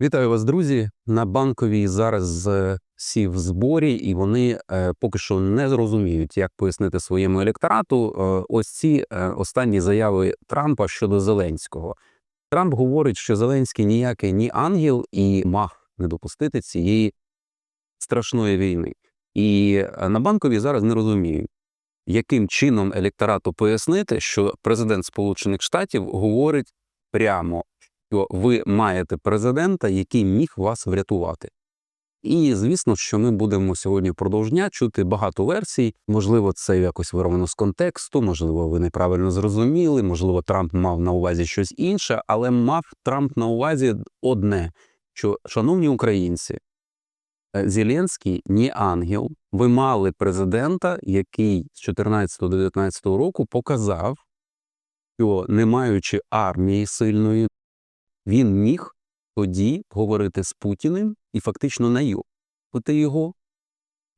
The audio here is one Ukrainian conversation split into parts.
Вітаю вас, друзі. На банковій зараз е, всі в зборі, і вони е, поки що не зрозуміють, як пояснити своєму електорату е, ось ці останні заяви Трампа щодо Зеленського. Трамп говорить, що Зеленський ніякий ні ангел і маг не допустити цієї страшної війни. І на банковій зараз не розуміють, яким чином електорату пояснити, що президент Сполучених Штатів говорить прямо що ви маєте президента, який міг вас врятувати. І звісно, що ми будемо сьогодні впродовж дня чути багато версій. Можливо, це якось вирвано з контексту, можливо, ви неправильно зрозуміли, можливо, Трамп мав на увазі щось інше, але мав Трамп на увазі одне: що, шановні українці, е, Зеленський не ангел. Ви мали президента, який з 14-19 року показав, що не маючи армії сильної, він міг тоді говорити з Путіним і фактично найобити його,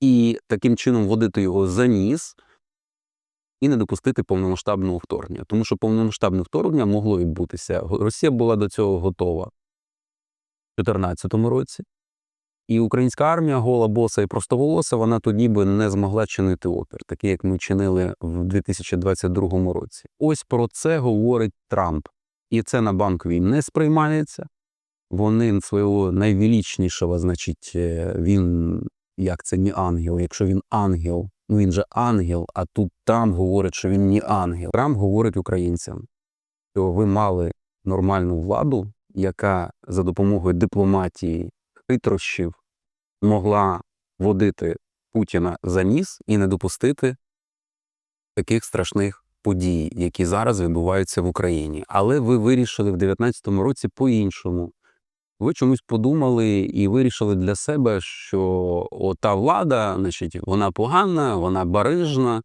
і таким чином водити його за ніс і не допустити повномасштабного вторгнення. Тому що повномасштабне вторгнення могло відбутися. Росія була до цього готова в 2014 році. І українська армія гола боса і простоволоса, вона тоді би не змогла чинити опір, такий як ми чинили в 2022 році. Ось про це говорить Трамп. І це на банковій не сприймається. Вони свого найвеличнішого, значить, е, він як це не ангел. Якщо він ангел, ну він же ангел, а тут Трамп говорить, що він не ангел. Трамп говорить українцям, що ви мали нормальну владу, яка за допомогою дипломатії, хитрощів могла водити Путіна за ніс і не допустити таких страшних подій, які зараз відбуваються в Україні. Але ви вирішили в 2019 році по-іншому. Ви чомусь подумали і вирішили для себе, що ота влада, значить, вона погана, вона барижна,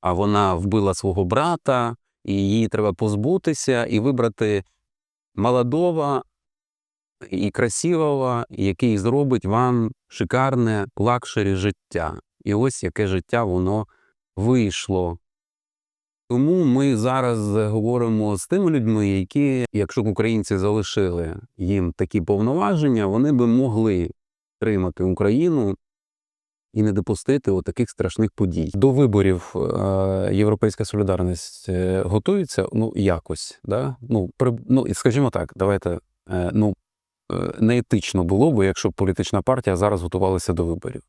а вона вбила свого брата, і її треба позбутися і вибрати молодого і красивого, який зробить вам шикарне лакшері життя. І ось яке життя воно вийшло. Тому ми зараз говоримо з тими людьми, які, якщо б українці залишили їм такі повноваження, вони би могли тримати Україну і не допустити таких страшних подій. До виборів е, Європейська солідарність е, готується ну якось. Да? Ну, при, ну, скажімо так, давайте е, ну, неетично було б, якщо б політична партія зараз готувалася до виборів.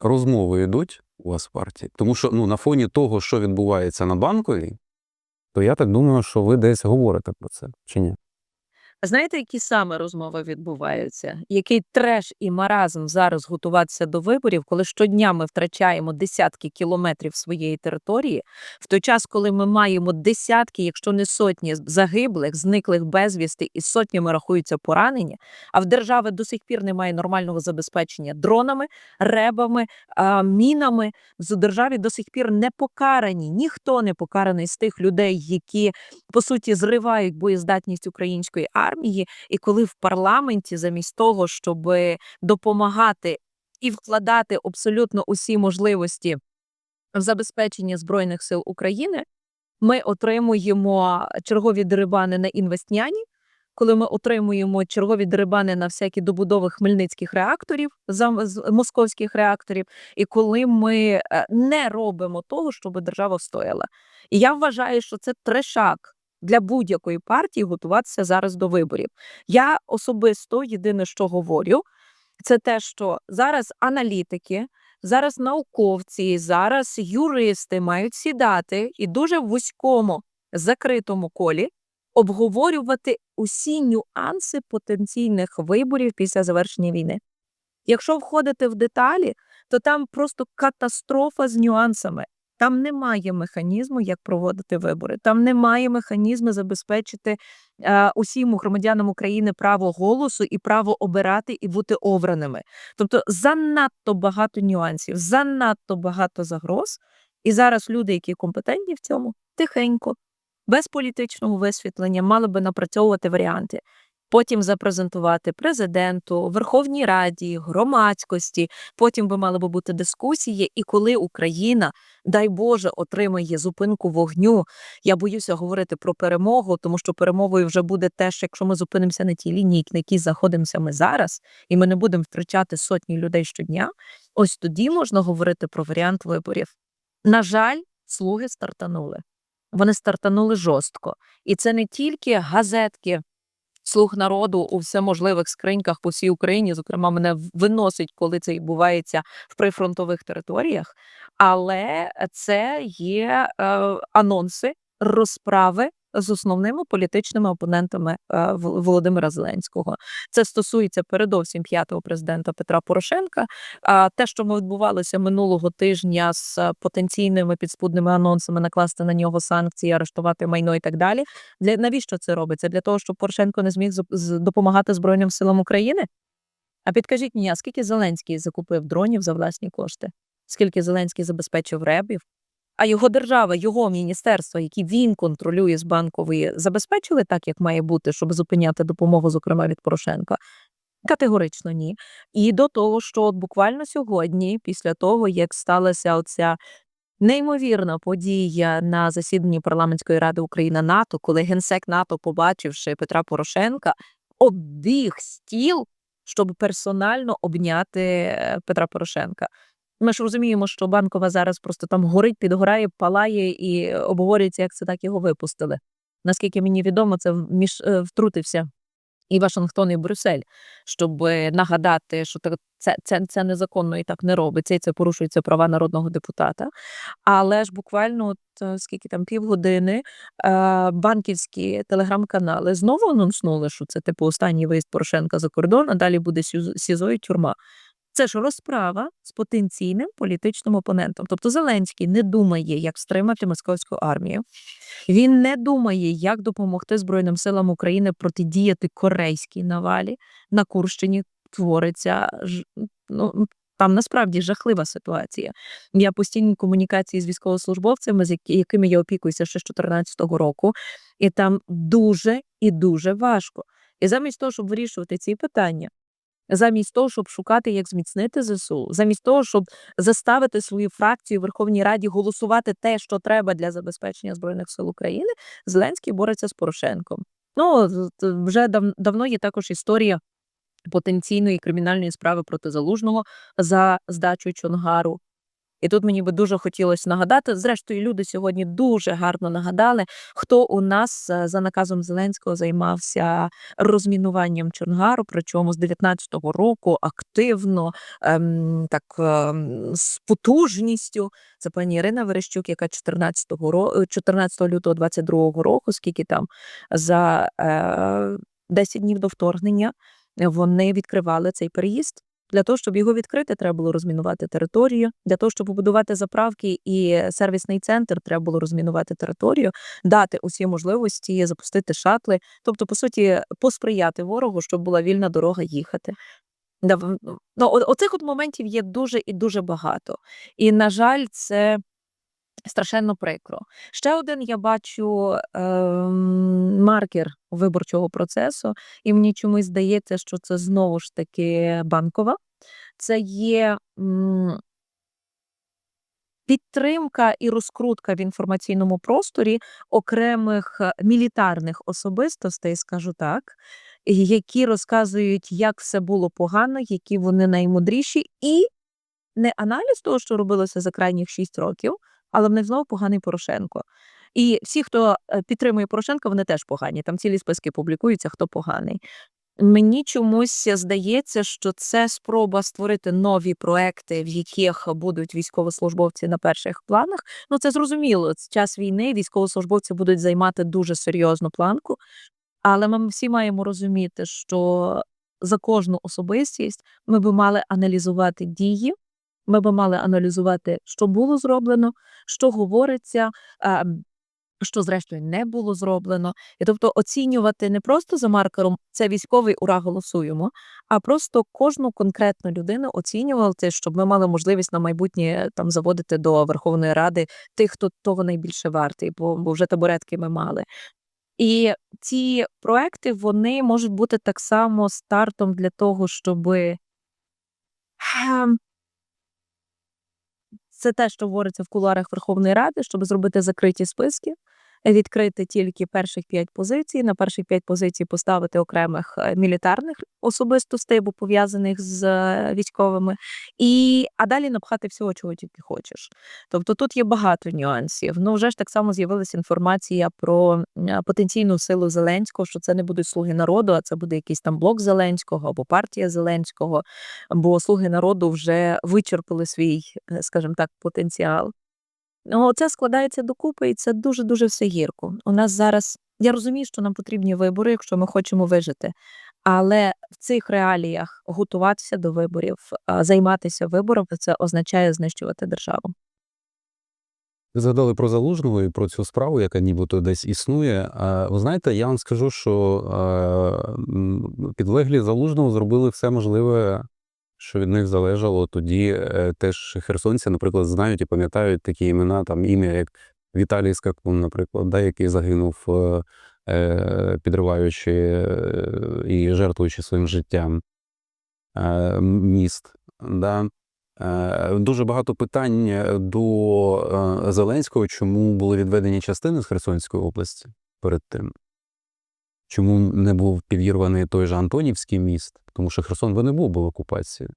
Розмови йдуть у вас партії. Тому що ну, на фоні того, що відбувається на банковій, то я так думаю, що ви десь говорите про це чи ні? А знаєте, які саме розмови відбуваються? Який треш і маразм зараз готуватися до виборів, коли щодня ми втрачаємо десятки кілометрів своєї території, в той час, коли ми маємо десятки, якщо не сотні загиблих, зниклих безвісти і сотнями рахуються поранені, а в держави до сих пір немає нормального забезпечення дронами, ребами, мінами. В державі до сих пір не покарані, ніхто не покараний з тих людей, які по суті зривають боєздатність української і коли в парламенті, замість того, щоб допомагати і вкладати абсолютно усі можливості в забезпечення збройних сил України, ми отримуємо чергові дерибани на інвестняні. Коли ми отримуємо чергові дерибани на всякі добудови хмельницьких реакторів, московських реакторів, і коли ми е, не робимо того, щоб держава встояла. І я вважаю, що це трешак для будь-якої партії готуватися зараз до виборів. Я особисто єдине, що говорю, це те, що зараз аналітики, зараз науковці, зараз юристи мають сідати і дуже в вузькому закритому колі обговорювати усі нюанси потенційних виборів після завершення війни. Якщо входити в деталі, то там просто катастрофа з нюансами. Там немає механізму, як проводити вибори. Там немає механізму забезпечити е, усім громадянам України право голосу і право обирати і бути обраними. Тобто занадто багато нюансів, занадто багато загроз. І зараз люди, які компетентні в цьому, тихенько, без політичного висвітлення, мали би напрацьовувати варіанти. Потім запрезентувати президенту, Верховній Раді, громадськості. Потім би мали би бути дискусії. І коли Україна, дай Боже, отримає зупинку вогню, я боюся говорити про перемогу, тому що перемогою вже буде теж, якщо ми зупинимося на тій лінії, на якій знаходимося ми зараз, і ми не будемо втрачати сотні людей щодня. Ось тоді можна говорити про варіант виборів. На жаль, слуги стартанули. Вони стартанули жорстко. І це не тільки газетки, слуг народу у всеможливих скриньках по всій Україні. Зокрема, мене виносить, коли це відбувається в прифронтових територіях. Але це є е, анонси розправи з основними політичними опонентами е, Володимира Зеленського. Це стосується передовсім п'ятого президента Петра Порошенка. А те, що ми відбувалося минулого тижня з е, потенційними підспудними анонсами, накласти на нього санкції, арештувати майно і так далі. Для навіщо це робиться? Для того, щоб Порошенко не зміг допомагати Збройним силам України? А підкажіть мені, а скільки Зеленський закупив дронів за власні кошти? Скільки Зеленський забезпечив ребів? А його держава, його міністерство, які він контролює з банкової, забезпечили так, як має бути, щоб зупиняти допомогу, зокрема від Порошенка? Категорично ні. І до того, що от буквально сьогодні, після того, як сталася оця неймовірна подія на засіданні парламентської ради Україна НАТО, коли генсек НАТО, побачивши Петра Порошенка, оббіг стіл, щоб персонально обняти е, Петра Порошенка. Ми ж розуміємо, що банкова зараз просто там горить, підгорає, палає і обговорюється, як це так його випустили. Наскільки мені відомо, це між е, втрутився і Вашингтон, і Брюссель, щоб е, нагадати, що це, це, це незаконно і так не робиться, і це порушується права народного депутата. Але ж буквально от, е, скільки там півгодини е, банківські телеграм-канали знову анонснули, що це типу останній виїзд Порошенка за кордон, а далі буде СІЗО і тюрма. Це ж розправа з потенційним політичним опонентом. Тобто Зеленський не думає, як стримати московську армію. Він не думає, як допомогти Збройним силам України протидіяти корейській навалі на Курщині. Твориться ну, там насправді жахлива ситуація. Я постійно в комунікації з військовослужбовцями, з якими я опікуюся ще з 2014 року, і там дуже і дуже важко. І замість того, щоб вирішувати ці питання, замість того, щоб шукати, як зміцнити ЗСУ, замість того, щоб заставити свою фракцію Верховній Раді голосувати те, що треба для забезпечення збройних сил України, Зеленський бореться з Порошенком. Ну вже дав, давно є також історія потенційної кримінальної справи проти залужного за здачу Чонгару. І тут мені би дуже хотілося нагадати. Зрештою, люди сьогодні дуже гарно нагадали, хто у нас е, за наказом Зеленського займався розмінуванням Чонгару, причому з 19-го року активно, ем, так ем, з потужністю. Це пані Ірина Верещук, яка 14 ро... 14 лютого 22 року, скільки там за е, 10 днів до вторгнення вони відкривали цей переїзд. Для того, щоб його відкрити, треба було розмінувати територію. Для того, щоб побудувати заправки і сервісний центр, треба було розмінувати територію, дати усі можливості, запустити шатли. Тобто, по суті, посприяти ворогу, щоб була вільна дорога їхати. Ну, оцих от моментів є дуже і дуже багато. І, на жаль, це страшенно прикро. Ще один я бачу ем, маркер виборчого процесу, і мені чомусь здається, що це знову ж таки банкова. Це є м, підтримка і розкрутка в інформаційному просторі окремих е, мілітарних особистостей, скажу так, які розказують, як все було погано, які вони наймудріші, і не аналіз того, що робилося за крайніх 6 років, але в них знову поганий Порошенко. І всі, хто е, підтримує Порошенка, вони теж погані. Там цілі списки публікуються, хто поганий. Мені чомусь здається, що це спроба створити нові проекти, в яких будуть військовослужбовці на перших планах. Ну це зрозуміло. Це час війни військовослужбовці будуть займати дуже серйозну планку. Але ми всі маємо розуміти, що за кожну особистість ми би мали аналізувати дії, ми би мали аналізувати, що було зроблено, що говориться, що зрештою не було зроблено. І тобто оцінювати не просто за маркером це військовий ура голосуємо, а просто кожну конкретну людину оцінювати, щоб ми мали можливість на майбутнє там заводити до Верховної Ради тих, хто того найбільше вартий, бо, бо вже табуретки ми мали. І ці проекти вони можуть бути так само стартом для того, щоби ем, це те, що говориться в кулуарах Верховної Ради, щоб зробити закриті списки, відкрити тільки перших п'ять позицій, на перших п'ять позицій поставити окремих е, мілітарних особистостей, або пов'язаних з е, військовими, і а далі напхати всього, чого тільки хочеш. Тобто тут є багато нюансів. Ну вже ж так само з'явилася інформація про е, потенційну силу Зеленського, що це не будуть слуги народу, а це буде якийсь там блок Зеленського або партія Зеленського, бо слуги народу вже вичерпали свій, скажімо так, потенціал. Ну, це складається докупи, і це дуже дуже все гірко. У нас зараз я розумію, що нам потрібні вибори, якщо ми хочемо вижити. Але в цих реаліях готуватися до виборів, займатися виборами, це означає знищувати державу. Ви згадали про залужного і про цю справу, яка нібито десь існує. Ви знаєте, я вам скажу, що підлеглі залужного зробили все можливе, що від них залежало. Тоді е, теж херсонці, наприклад, знають і пам'ятають такі імена, там ім'я як Віталій Скакун, наприклад, да, який загинув, е, е, підриваючи і жертвуючи своїм життям міст. Да. Дуже багато питань до Зеленського, чому були відведені частини з Херсонської області перед тим. Чому не був підірваний той же Антонівський міст? Тому що Херсон би не був би в окупації.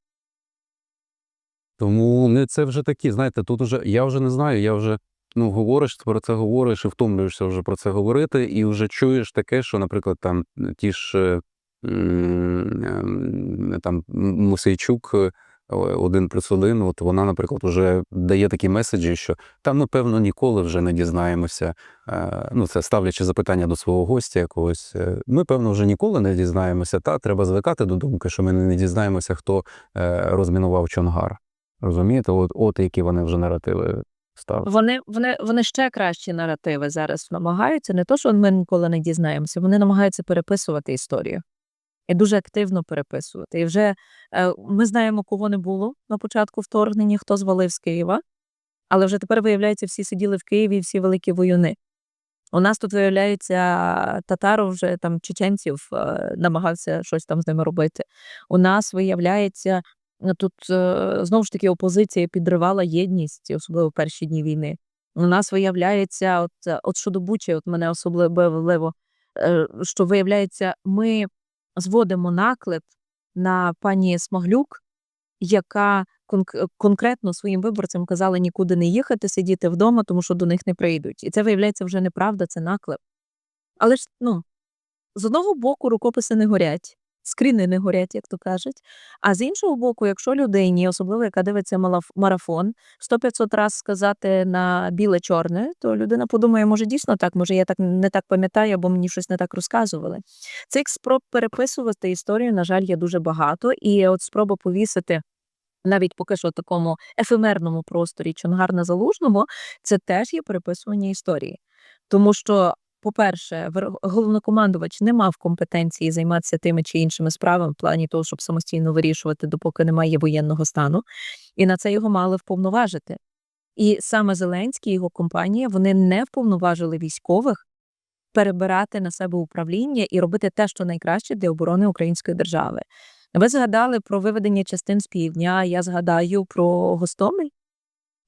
Тому ну, це вже такі, знаєте, тут уже я вже не знаю, я вже ну, говориш про це говориш і втомлюєшся вже про це говорити, і вже чуєш таке, що, наприклад, там ті ж е, ем, там Мусейчук е, один плюс один, от вона, наприклад, вже дає такі меседжі, що там, напевно, ніколи вже не дізнаємося. е, Ну, це ставлячи запитання до свого гостя якогось. е, Ми, певно, вже ніколи не дізнаємося. Та треба звикати до думки, що ми не дізнаємося, хто е, розмінував Чонгар. Розумієте, от, от які вони вже наративи ставлять. Вони, вони, вони ще кращі наративи зараз намагаються. Не то, що ми ніколи не дізнаємося, вони намагаються переписувати історію. І дуже активно переписувати. І вже е, ми знаємо, кого не було на початку вторгнення, хто звалив з Києва, але вже тепер, виявляється, всі сиділи в Києві, всі великі воюни. У нас тут, виявляється, татаро вже там чеченців е, намагався щось там з ними робити. У нас, виявляється, Тут е, знову ж таки опозиція підривала єдність, особливо в перші дні війни. У нас виявляється, от, от щодо Бучі, от мене особливо, що виявляється, ми зводимо наклеп на пані Смаглюк, яка конк- конкретно своїм виборцям казала нікуди не їхати, сидіти вдома, тому що до них не прийдуть. І це виявляється вже неправда, це наклеп. Але ж ну, з одного боку рукописи не горять, скріни не горять, як то кажуть. А з іншого боку, якщо людині, особливо яка дивиться марафон, 100-500 раз сказати на біле-чорне, то людина подумає, може дійсно так, може я так не так пам'ятаю, або мені щось не так розказували. Цих спроб переписувати історію, на жаль, є дуже багато. І от спроба повісити. Навіть поки що такому ефемерному просторі Чонгар на залужному, це теж є переписування історії. Тому що, по-перше, головнокомандувач не мав компетенції займатися тими чи іншими справами в плані того, щоб самостійно вирішувати, допоки немає воєнного стану, і на це його мали вповноважити. І саме Зеленський і його компанія вони не вповноважили військових перебирати на себе управління і робити те, що найкраще для оборони української держави. Ви згадали про виведення частин з півдня. Я згадаю про Гостомель,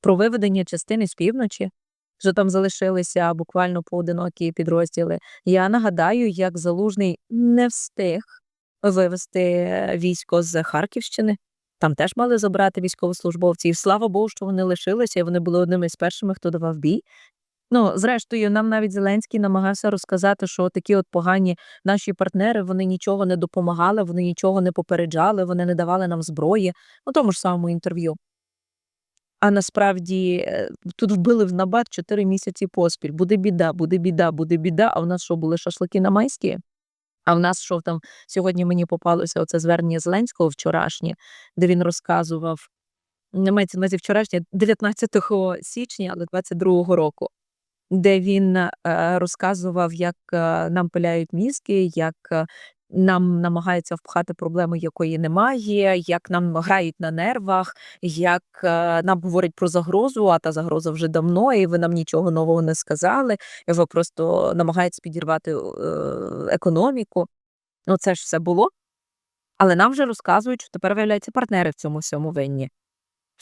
про виведення частини з півночі, що там залишилися буквально поодинокі підрозділи. Я нагадаю, як залужний не встиг вивести е, військо з Харківщини. Там теж мали забрати військовослужбовців. Слава Богу, що вони лишилися, і вони були одними з першими, хто давав бій. Ну, зрештою, нам навіть Зеленський намагався розказати, що такі от погані наші партнери вони нічого не допомагали, вони нічого не попереджали, вони не давали нам зброї у тому ж самому інтерв'ю. А насправді е, тут вбили в набат 4 місяці поспіль. Буде біда, буде біда, буде біда. А в нас що були шашлики на майські? А в нас що там сьогодні мені попалося оце звернення Зеленського вчорашнє, де він розказував не мається на вчорашнє, 19 січня, але 22-го року, де він е, розказував, як е, нам пиляють мізки, як нам намагаються впхати проблеми, якої немає, як нам грають на нервах, як е, нам говорять про загрозу, а та загроза вже давно, і ви нам нічого нового не сказали. І ви просто намагаються підірвати е, економіку. Ну, це ж все було. Але нам вже розказують, що тепер виявляються партнери в цьому всьому винні.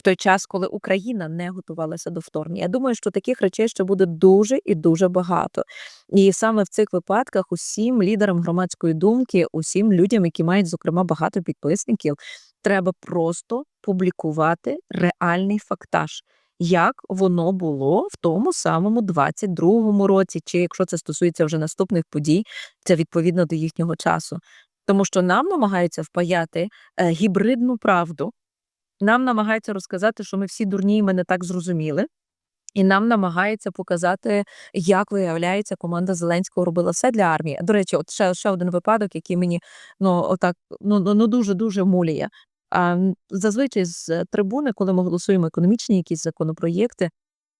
Той час, коли Україна не готувалася до вторгнення. Я думаю, що таких речей ще буде дуже і дуже багато. І саме в цих випадках усім лідерам громадської думки, усім людям, які мають, зокрема, багато підписників, треба просто публікувати реальний фактаж. Як воно було в тому самому 22-му році, чи якщо це стосується вже наступних подій, це відповідно до їхнього часу. Тому що нам намагаються впаяти е, гібридну правду, нам намагаються розказати, що ми всі дурні, і ми не так зрозуміли. І нам намагається показати, як виявляється, команда Зеленського робила все для армії. До речі, от ще, ще один випадок, який мені ну отак ну, ну, ну дуже дуже муліє. А зазвичай з е, трибуни, коли ми голосуємо економічні якісь законопроєкти,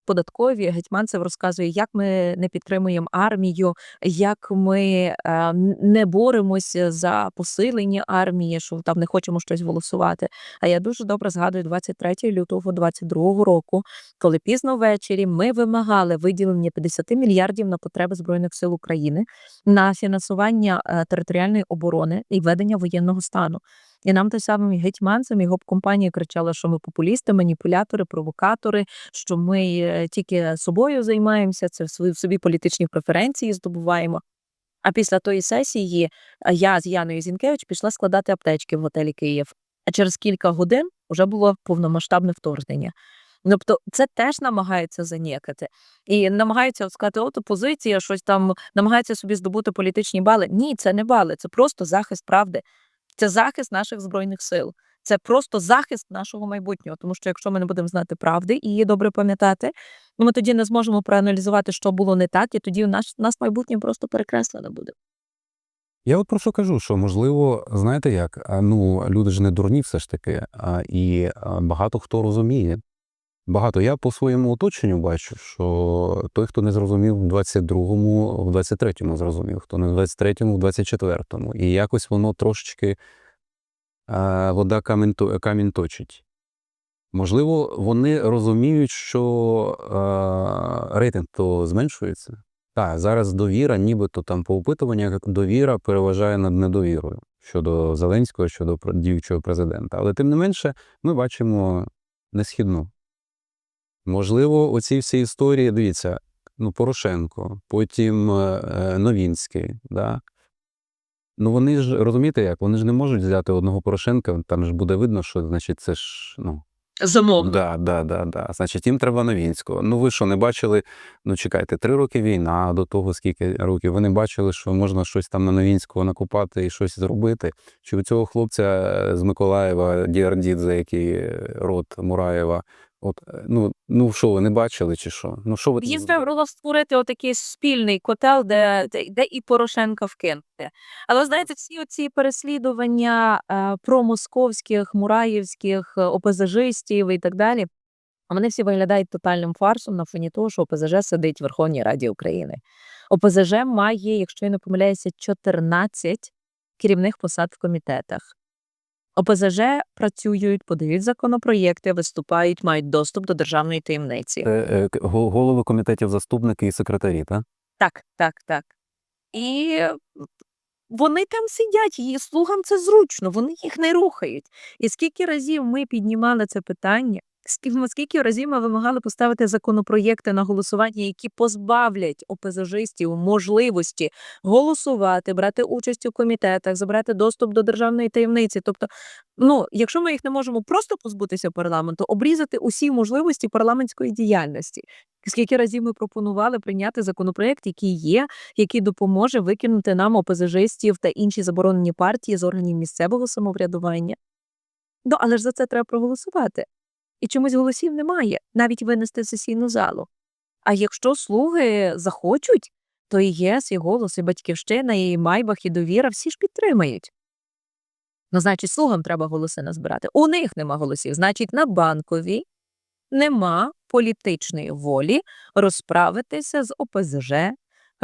податкові гетьманцев розказує, як ми не підтримуємо армію, як ми е, не боремося за посилення армії, що там не хочемо щось голосувати. А я дуже добре згадую 23 лютого 22 року, коли пізно ввечері ми вимагали виділення 50 мільярдів на потреби збройних сил України на фінансування е, територіальної оборони і ведення воєнного стану. І нам той самий гетьманцем і гоп-компанія кричала, що ми популісти, маніпулятори, провокатори, що ми е, тільки собою займаємося, це в собі політичні преференції здобуваємо. А після тої сесії я з Яною Зінкевич пішла складати аптечки в готелі Київ. А через кілька годин вже було повномасштабне вторгнення. Тобто це теж намагаються занікати. І намагаються от сказати, от опозиція щось там намагається собі здобути політичні бали. Ні, це не бали, це просто захист правди. Це захист наших збройних сил. Це просто захист нашого майбутнього. Тому що якщо ми не будемо знати правди і її добре пам'ятати, ну, ми тоді не зможемо проаналізувати, що було не так, і тоді у нас, майбутнє просто перекреслене буде. Я от про що кажу, що можливо, знаєте як, ну люди ж не дурні все ж таки, і багато хто розуміє. Багато я по своєму оточенню бачу, що той, хто не зрозумів в 22-му, в 23-му зрозумів, хто не в 23-му, в 24-му. І якось воно трошечки а, вода камінь, камінь точить. Можливо, вони розуміють, що а, рейтинг то зменшується. Так, зараз довіра, нібито там по опитуваннях довіра переважає над недовірою щодо Зеленського, щодо діючого президента. Але тим не менше, ми бачимо несхідну. Можливо, оці всі історії, дивіться, ну, Порошенко, потім е, е, Новінський, да? Ну вони ж розумієте як? Вони ж не можуть взяти одного Порошенка, там ж буде видно, що значить це ж ну Замовно. Да, да, да, да. Значить, їм треба Новінського. Ну ви що, не бачили? Ну чекайте, три роки війна, до того скільки років. Ви не бачили, що можна щось там на Новінського накопати і щось зробити? Чи у цього хлопця е, з Миколаєва, Діардідзе, який род Мураєва? От е, ну, ну що, ви не бачили, чи що? Ну що ви Їм треба створити отакий спільний котел, де, де, де і Порошенка вкинути. Але знаєте, всі оці переслідування е, промосковських, мураївських е, ОПЗЖистів і так далі, вони всі виглядають тотальним фарсом на фоні того, що ОПЗЖ сидить в Верховній Раді України. ОПЗЖ має, якщо я не помиляюся, 14 керівних посад в комітетах. ОПЗЖ працюють, подають законопроєкти, виступають, мають доступ до державної таємниці. Це, е, голови комітетів, заступники і секретарі, так? Так, так, так. І вони там сидять, її слугам це зручно, вони їх не рухають. І скільки разів ми піднімали це питання, скільки, разів ми вимагали поставити законопроєкти на голосування, які позбавлять ОПЗЖистів можливості голосувати, брати участь у комітетах, забрати доступ до державної таємниці. Тобто, ну, якщо ми їх не можемо просто позбутися парламенту, обрізати усі можливості парламентської діяльності. Скільки разів ми пропонували прийняти законопроект, який є, який допоможе викинути нам ОПЗЖистів та інші заборонені партії з органів місцевого самоврядування. Ну, але ж за це треба проголосувати. І чомусь голосів немає, навіть винести в сесійну залу. А якщо слуги захочуть, то і ЄС, і голос, і батьківщина, і Майбах, і довіра всі ж підтримають. Ну, значить, слугам треба голоси назбирати. У них нема голосів. Значить, на банковій нема політичної волі розправитися з ОПЗЖ,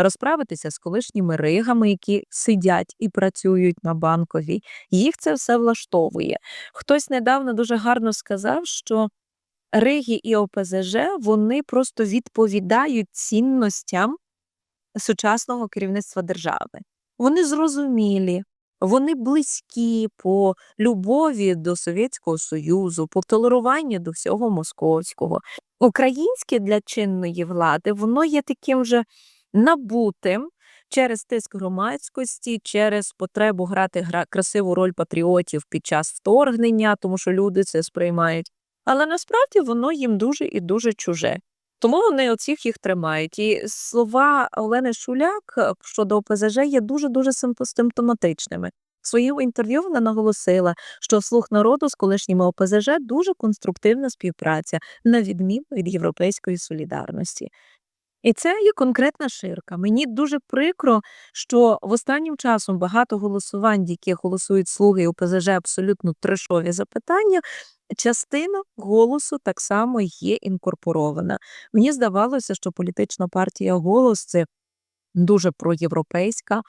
розправитися з колишніми ригами, які сидять і працюють на банковій. Їх це все влаштовує. Хтось недавно дуже гарно сказав, що Риги і ОПЗЖ вони просто відповідають цінностям сучасного керівництва держави. Вони зрозумілі, вони близькі по любові до Совєтського Союзу, по толеруванню до всього московського. Українське для чинної влади воно є таким же набутим через тиск громадськості, через потребу грати гра красиву роль патріотів під час вторгнення, тому що люди це сприймають. Але насправді воно їм дуже і дуже чуже. Тому вони оцих їх тримають. І слова Олени Шуляк е, щодо ОПЗЖ є дуже дуже симптоматичними. В своєму інтерв'ю вона наголосила, що слух народу з колишніми ОПЗЖ дуже конструктивна співпраця, на відміну від європейської солідарності. І це є конкретна ширка. Мені дуже прикро, що в останнім часом багато голосувань, які голосують слуги і ОПЗЖ, абсолютно трешові запитання. Частина голосу так само є інкорпорована. Мені здавалося, що політична партія голос це дуже проєвропейська,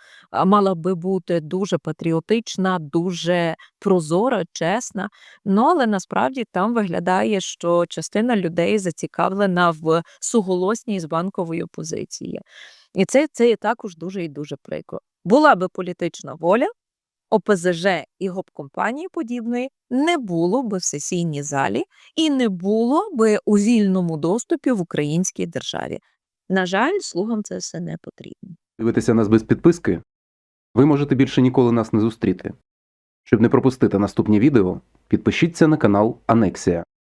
мала би бути дуже патріотична, дуже прозора, чесна. Ну але насправді там виглядає, що частина людей зацікавлена в суголосній з банковою позиції. І це, це також дуже і дуже прикро. Була би політична воля, ОПЗЖ і гоп-компанії подібної не було би в сесійній залі і не було би у вільному доступі в українській державі. На жаль, слугам це все не потрібно. Дивитися нас без підписки? Ви можете більше ніколи нас не зустріти. Щоб не пропустити наступні відео, підпишіться на канал Анексія.